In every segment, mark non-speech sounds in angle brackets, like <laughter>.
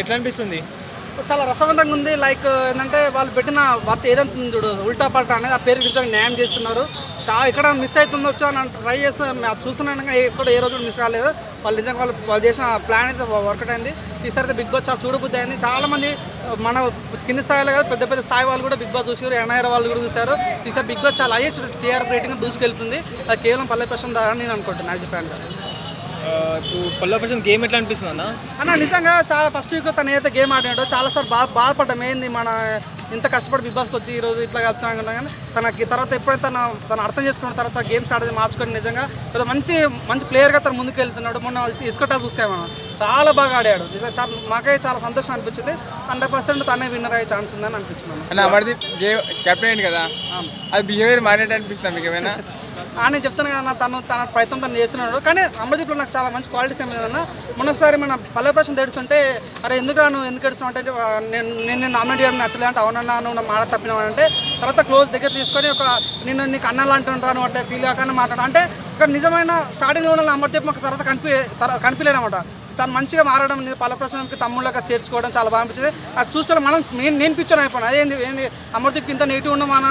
ఎట్లా అనిపిస్తుంది చాలా రసవంతంగా ఉంది లైక్ ఏంటంటే వాళ్ళు పెట్టిన వార్త ఏదంత ఉంది చూడు ఉల్టా పల్టా అనేది ఆ పేరు నిజంగా న్యాయం చేస్తున్నారు చాలా ఎక్కడ మిస్ అవుతుందొచ్చు అని ట్రై మేము చూస్తున్నాను కానీ ఎక్కడ ఏ రోజు మిస్ కాలేదు వాళ్ళు నిజంగా వాళ్ళు వాళ్ళు చేసిన ప్లాన్ అయితే వర్కౌట్ అయింది ఈసారి అయితే బిగ్ బాస్ చాలా చూడబుద్ధి అయింది చాలా మంది మన కింది స్థాయిలో కాదు పెద్ద పెద్ద స్థాయి వాళ్ళు కూడా బిగ్ బాస్ చూసారు ఎన్ఐఆర్ వాళ్ళు కూడా చూశారు ఈసారి బిగ్ బాస్ చాలా హైయెస్ట్ టీఆర్ రేటింగ్ దూసుకెళ్తుంది అది కేవలం పల్లె ప్రశ్న ద్వారా నేను అనుకుంటున్నాను యాజ్ ఫ్యాన్ ఆ, ఇప్పుడు పల్లె ప్రశాంత్ గేమ్ ఎట్లా అనిపిస్తుంది అన్న? అన్న నిజంగా చాలా ఫస్ట్ వీక్ తను ఏదైతే గేమ్ ఆడినాడో చాలా సార్ బాగా బాధపడ్డాం. ఏంది మన ఇంత కష్టపడి బిగ్ బాస్కి వచ్చి ఈ రోజు ఇట్లా వెళ్తున్నాం కానీ తనకి తర్వాత ఎప్పుడైతే తన తను అర్థం చేసుకున్న తర్వాత గేమ్ స్టార్ట్ అయితే మార్చుకొని నిజంగా ఒక మంచి మంచి ప్లేయర్గా తను ముందుకు వెళ్తున్నాడు. మొన్న ఇసుకటా చూస్తే మనం చాలా బాగా ఆడాడు. నిజంగా చాలా మాకే చాలా సంతోషం అనిపించింది. హండ్రెడ్ పర్సెంట్ తనే విన్నర్ అయ్యే ఛాన్స్ ఉందని అనిపించింది అన్న. అమర్దీప్ గేమ్ కెప్టెన్ అయింది కదా? అది బిహేవియర్ మారినట్టు అనిపిస్తుంది మీకు ఏమైనా? <laughs> ఆయన చెప్తాను కదా తను తన ప్రయత్నం తను చేస్తున్నాడు. కానీ అమర్దీప్లో నాకు చాలా మంచి క్వాలిటీస్ ఏమి లేదన్నా. మొన్నొకసారి మన పల్లె ప్రశ్న తెడుస్తుంటే అరే ఎందుకు నువ్వు ఎందుకు ఎడుస్తున్నావు అంటే నేను నేను నేను నామినేట్ చేయడం నచ్చలేదు అంటే అవునన్నా నువ్వు నా మాట తప్పినావు అంటే తర్వాత క్లోజ్ దగ్గర తీసుకొని ఒక నిన్ను నీకు అన్నలు అంటుంటాను అంటే ఫీల్ కాకుండా మాట్లాడు అంటే ఒక నిజమైన స్టార్టింగ్లో ఉన్న అమర్దీప్ మాకు తర్వాత కనిపి తర- కనిపించలేదన్నమాట తను మంచిగా మారడం పల్లప్రసన్నకి తమ్ముళ్ళగా చేర్చుకోవడం చాలా బాగా అనిపించింది. అది చూస్తే మనం నేను నేను పిక్చర్ అయిపోయాను. అదేంది ఏంది అమర్దీప్ ఇంత నెగిటివ్ ఉన్న మన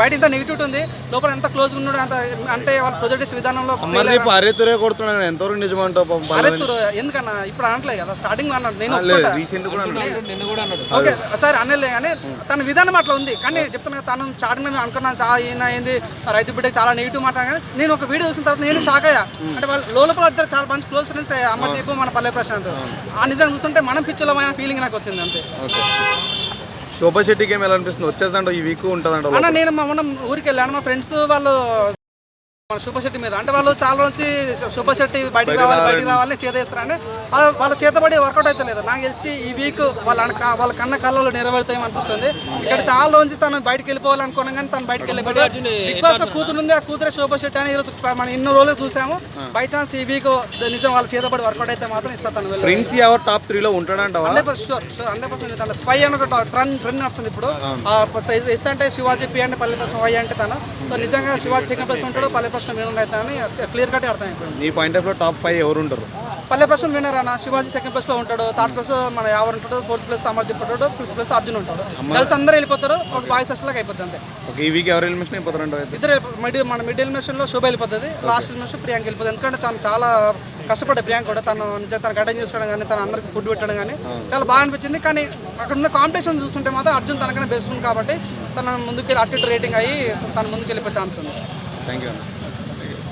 బయట ఇంత నెగిటివ్ ఉంది లోపల ఎంత క్లోజ్ ఉన్నాడు అంత అంటే వాళ్ళ ప్రొజెక్ట్ విధానంలో అమర్దీప్ అరేతురే కొడుతున్నాడు ఎంతవరకు నిజమంటావు పాపం అరే చూడు, ఎందుకన్నా? ఇప్పుడు అనట్లేదు కదా స్టార్టింగ్ అన్నాడు. నేను ఓకే సరే అనలే కానీ తన విధానం అట్లా ఉంది. కానీ చెప్తున్నా తను స్టార్టింగ్ మేము అనుకున్నాను చాలా ఈయన ఏంది? రైతు బిడ్డ చాలా నెగిటివ్ మాట కానీ నేను ఒక వీడియో చూసిన తర్వాత నేను షాక్ అయ్యా. అంటే వాళ్ళు లోపల ఇద్దరు చాలా మంచి క్లోజ్ ఫ్రెండ్స్ అమర్దీప్ మన పల్లె ప్రశాంత్. ఆ నిజం చూస్తుంటే మనం పిచ్చలమైన ఫీలింగ్ నాకు వచ్చింది అంతే. ఓకే. శోభా శెట్టి గేమ్ ఎలా అనిపిస్తుంది? వచ్చేదంట ఈ వీక్ ఉంటుందంట అన్న నేను మా మొన్న ఊరికి వెళ్ళాను మా ఫ్రెండ్స్ వాళ్ళు మన సూపర్ శెట్టి మీద. అంటే వాళ్ళు చాలా నుంచి సూపర్ శెట్టి బయటికి రావాలి బయటికి రావాలని చేదేస్తారంటే వాళ్ళ చేతబడి వర్కౌట్ అయితే లేదు. నాకు తెలిసి ఈ వీక్ వాళ్ళ వాళ్ళ కన్న కళ్ళలో నెరవేరుతాయి అనిపిస్తుంది ఇక్కడ చాలా రోజు తను బయటికి వెళ్ళిపోవాలనుకున్నాం కానీ తను బయటికి వెళ్ళి బిగ్ బాస్లో కూతురు ఉంది ఆ కూతురే సూపర్ శెట్టి అని ఈరోజు మనం ఇన్ని రోజులు చూసాము. బై ఛాన్స్ ఈ వీక్ నిజం వాళ్ళ చేతబడి వర్కౌట్ అయితే మాత్రం ఇస్తా తను వెళ్ళి ప్రిన్స్ ఎవరు టాప్ త్రీలో ఉంటాడంటవా? Hundred percent sure sure hundred percent తన స్పై అని ఒక ట్రెండ్ ట్రెండ్ నడుస్తుంది ఇప్పుడు. ఇస్తా అంటే శివాజీ పి అంటే పల్లె వై అంటే తను. సో నిజంగా శివాజీ సెకండ్ ప్రశ్న ఉంటాడు పల్లె ప్రశ్న క్లియర్ కట్ అర్థం అయిపోయింది నీ పాయింట్ ఆఫ్లో టాప్ ఫైవ్ ఎవరు ఉంటారు పల్లె ప్రశ్న వినర్ అన్న? శివాజీ సెకండ్ ప్లేస్లో ఉంటాడు థర్డ్ ప్లేస్ మన యావర్ ఉంటాడు ఫోర్త్ ప్లేస్ అమర్దీప్ ఉంటాడు ఫిఫ్త్ ప్లేస్ అర్జున్ ఉంటాడు. కలిసి అందరూ వెళ్ళిపోతారు ఒక బాయ్స్ అసలు అయిపోతుంది అంతే. ఓకే ఈ వీక్ ఎవరు ఎలిమినేషన్ అయిపోతారంట అయితే? ఇద్దరు మిడ్ మన మిడ్ ఎలిమినేషన్లో శుభ వెళ్ళిపోతుంది లాస్ట్ ఎలిమినేషన్ ప్రియాంక వెళ్ళిపోతుంది. ఎందుకంటే తను చాలా కష్టపడ్డ ప్రియాంక కూడా. తను నిజంగా తను గడ్డం చేసుకోవడం కానీ తను అందరికి ఫుడ్ పెట్టడం కానీ చాలా బాగా అనిపించింది. కానీ అక్కడ ఉన్న కాంపిటీషన్ చూస్తుంటే మాత్రం అర్జున్ తనకనే బెస్ట్ ఉంది కాబట్టి తన ముందుకు అటు రేటింగ్ అయ్యి తన ముందుకు వెళ్ళిపోయే ఛాన్స్ ఉంది థ్యాంక్ యూ